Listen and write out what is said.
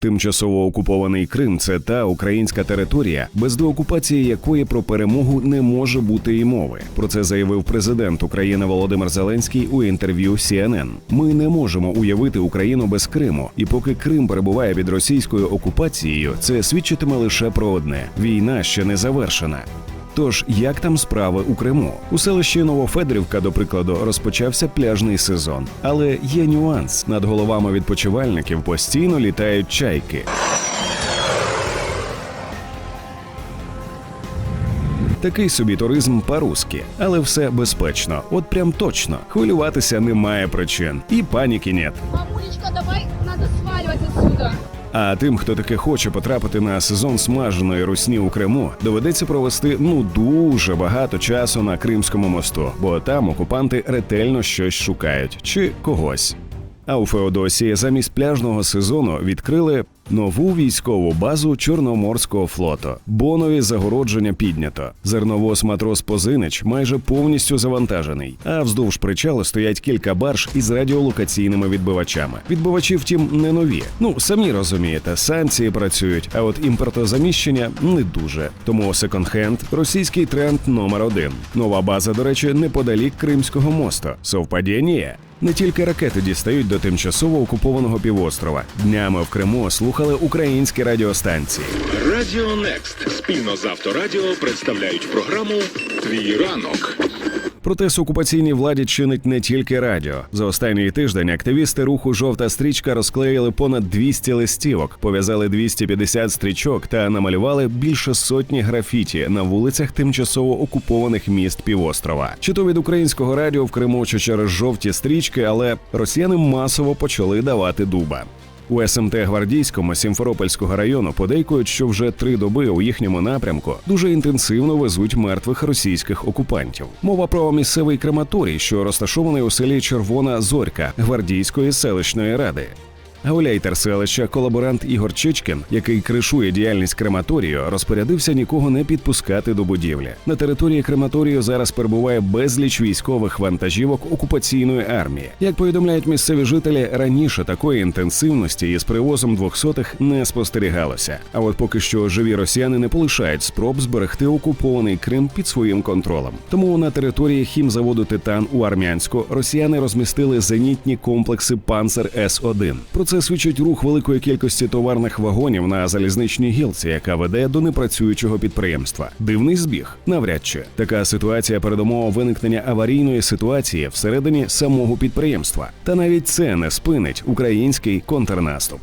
Тимчасово окупований Крим це та українська територія, без деокупації якої про перемогу не може бути і мови. Про це заявив президент України Володимир Зеленський у інтерв'ю CNN. Ми не можемо уявити Україну без Криму, і поки Крим перебуває під російською окупацією, це свідчитиме лише про одне: війна ще не завершена. Тож як там справи у Криму? У селищі Новофедрівка, до прикладу, розпочався пляжний сезон. Але є нюанс: над головами відпочивальників постійно літають чайки. Такий собі туризм по-русски, але все безпечно. От прям точно. Хвилюватися немає причин. І паніки нет. Мамулечка, давай надо сваливать отсюда. А тим, хто таки хоче потрапити на сезон смаженої русні у Криму, доведеться провести ну дуже багато часу на Кримському мосту, бо там окупанти ретельно щось шукають чи когось. А у Феодосії замість пляжного сезону відкрили нову військову базу Чорноморського флоту. Бонові загородження піднято. Зерновоз матрос Позинич майже повністю завантажений. А вздовж причалу стоять кілька барж із радіолокаційними відбивачами. Відбивачі, втім, не нові. Ну самі розумієте, санкції працюють, а от імпортозаміщення не дуже. Тому секонд-хенд – російський тренд номер один. Нова база, до речі, неподалік Кримського мосту. Совпадіння? Не тільки ракети дістають до тимчасово окупованого півострова. Днями в Криму слухали українські радіостанції. Радіо Некст спільно з Авторадіо представляють програму Твій ранок. Протест окупаційній владі чинить не тільки радіо. За останній тиждень активісти руху Жовта стрічка розклеїли понад 200 листівок, пов'язали 250 стрічок та намалювали більше сотні графіті на вулицях тимчасово окупованих міст півострова. Чи то від українського радіо в Криму, чи через жовті стрічки, але росіяни масово почали давати дуба. У СМТ Гвардійському Сімферопольського району подейкують, що вже три доби у їхньому напрямку дуже інтенсивно везуть мертвих російських окупантів. Мова про місцевий крематорій, що розташований у селі Червона Зорька Гвардійської селищної ради. Гауляйтер селища, колаборант Ігор Чичкін, який кришує діяльність крематорію, розпорядився нікого не підпускати до будівлі. На території крематорію зараз перебуває безліч військових вантажівок окупаційної армії. Як повідомляють місцеві жителі, раніше такої інтенсивності із привозом двохсотих не спостерігалося. А от поки що живі росіяни не полишають спроб зберегти окупований Крим під своїм контролем. Тому на території хімзаводу Титан у Армянську росіяни розмістили зенітні комплекси Панцер С 1 Про це свідчить рух великої кількості товарних вагонів на залізничній гілці, яка веде до непрацюючого підприємства. Дивний збіг, навряд чи така ситуація передумова виникнення аварійної ситуації всередині самого підприємства. Та навіть це не спинить український контрнаступ.